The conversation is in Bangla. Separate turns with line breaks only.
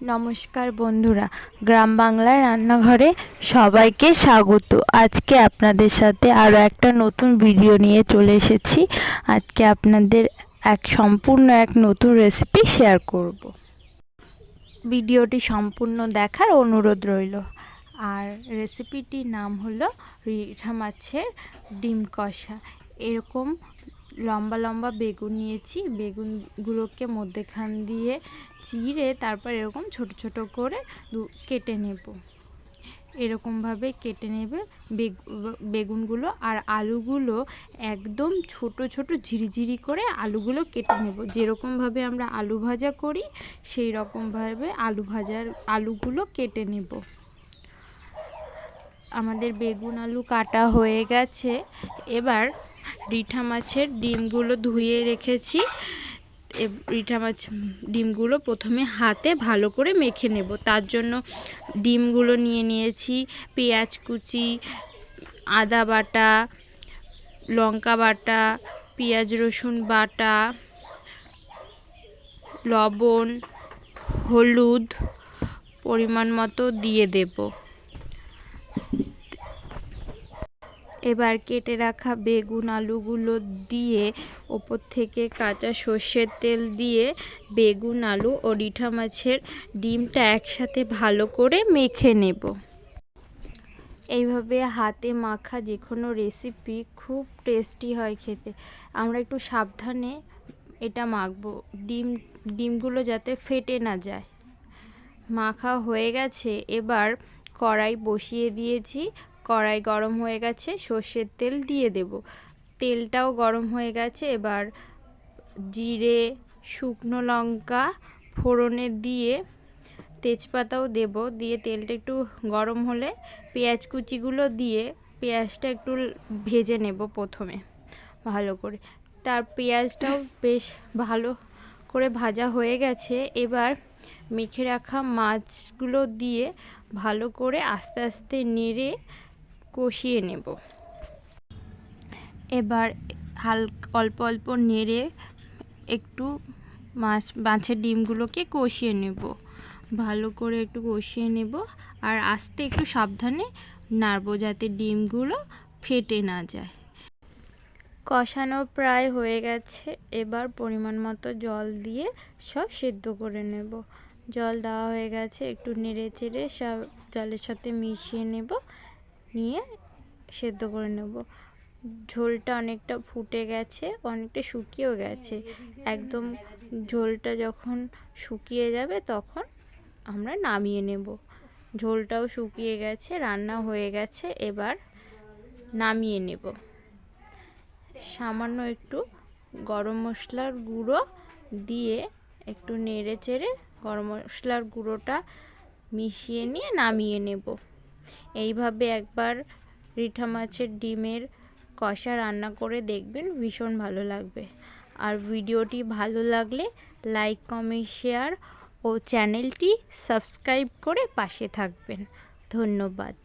নমস্কার বন্ধুরা, গ্রাম বাংলার রান্নাঘরে সবাইকে স্বাগত। আজকে আপনাদের সাথে আরও একটা নতুন ভিডিও নিয়ে চলে এসেছি। আজকে আপনাদের এক সম্পূর্ণ এক নতুন রেসিপি শেয়ার করব। ভিডিওটি সম্পূর্ণ দেখার অনুরোধ রইল। আর রেসিপিটির নাম হলো রিঠা মাছের ডিম কষা। এরকম লম্বা লম্বা বেগুন নিয়েছি। বেগুনগুলোকে মধ্যেখান দিয়ে চিড়ে তারপর এরকম ছোট ছোট করে কেটে নেব। এরকমভাবে কেটে নেবে বেগ- বেগুনগুলো। আর আলুগুলো একদম ছোট ছোট ঝিরিঝিরি করে আলুগুলো কেটে নেব। যেরকমভাবে আমরা আলু ভাজা করি সেই রকমভাবে আলু ভাজার আলুগুলো কেটে নেব। আমাদের বেগুন আলু কাটা হয়ে গেছে। এবার রিঠা মাছের ডিমগুলো ধুয়ে রেখেছি। রিঠা মাছ ডিমগুলো প্রথমে হাতে ভালো করে মেখে নেব। তার জন্য ডিমগুলো নিয়ে নিয়েছি পেঁয়াজ কুচি, আদা বাটা, লঙ্কা বাটা, পেঁয়াজ রসুন বাটা, লবণ, হলুদ পরিমাণ মতো দিয়ে দেবো। এবার কেটে রাখা বেগুন আলুগুলো দিয়ে ওপর থেকে কাঁচা সর্ষের তেল দিয়ে বেগুন আলু ও রিঠা মাছের ডিমটা একসাথে ভালো করে মেখে নেব। এইভাবে হাতে মাখা যে কোনো রেসিপি খুব টেস্টি হয় খেতে। আমরা একটু সাবধানে এটা মাখবো। ডিম, ডিমগুলো যাতে ফেটে না যায়। মাখা হয়ে গেছে। এবার কড়াই বসিয়ে দিয়েছি। কড়াই গরম হয়ে গেছে, সর্ষের তেল দিয়ে দেব। তেলটাও গরম হয়ে গেছে, এবার জিরে, শুকনো লঙ্কা, ফোড়নে দিয়ে তেজপাতাও দেব। দিয়ে তেলটা একটু গরম হলে পেঁয়াজ কুচিগুলো দিয়ে পেঁয়াজটা একটু ভেজে নেব প্রথমে ভালো করে। তার পেঁয়াজটাও বেশ ভালো করে ভাজা হয়ে গেছে। এবার মেখে রাখা মাছগুলো দিয়ে ভালো করে আস্তে আস্তে নেড়ে কষিয়ে নেব। এবার হালকা অল্প অল্প নেড়ে একটু মাছ, মাছের ডিমগুলোকে কষিয়ে নেব। ভালো করে একটু কষিয়ে নেব আর আস্তে একটু সাবধানে নাড়বো যাতে ডিমগুলো ফেটে না যায়। কষানো প্রায় হয়ে গেছে। এবার পরিমাণ মতো জল দিয়ে সব সেদ্ধ করে নেব। জল দেওয়া হয়ে গেছে। একটু নেড়ে চেড়ে সব জলের সাথে মিশিয়ে নেব। নিয়ে সেদ্ধ করে নেব। ঝোলটা অনেকটা ফুটে গেছে, অনেকটা শুকিয়েও গেছে। একদম ঝোলটা যখন শুকিয়ে যাবে তখন আমরা নামিয়ে নেব। ঝোলটাও শুকিয়ে গেছে, রান্না হয়ে গেছে, এবার নামিয়ে নেব। সামান্য একটু গরম মশলার গুঁড়ো দিয়ে একটু নেড়ে চেড়ে গরম মশলার গুঁড়োটা মিশিয়ে নিয়ে নামিয়ে নেব। এইভাবে একবার রিঠা মাছের ডিমের কষা রান্না করে দেখবেন, ভীষণ ভালো লাগবে। আর ভিডিওটি ভালো লাগলে লাইক, কমেন্ট, শেয়ার ও চ্যানেলটি সাবস্ক্রাইব করে পাশে থাকবেন। ধন্যবাদ।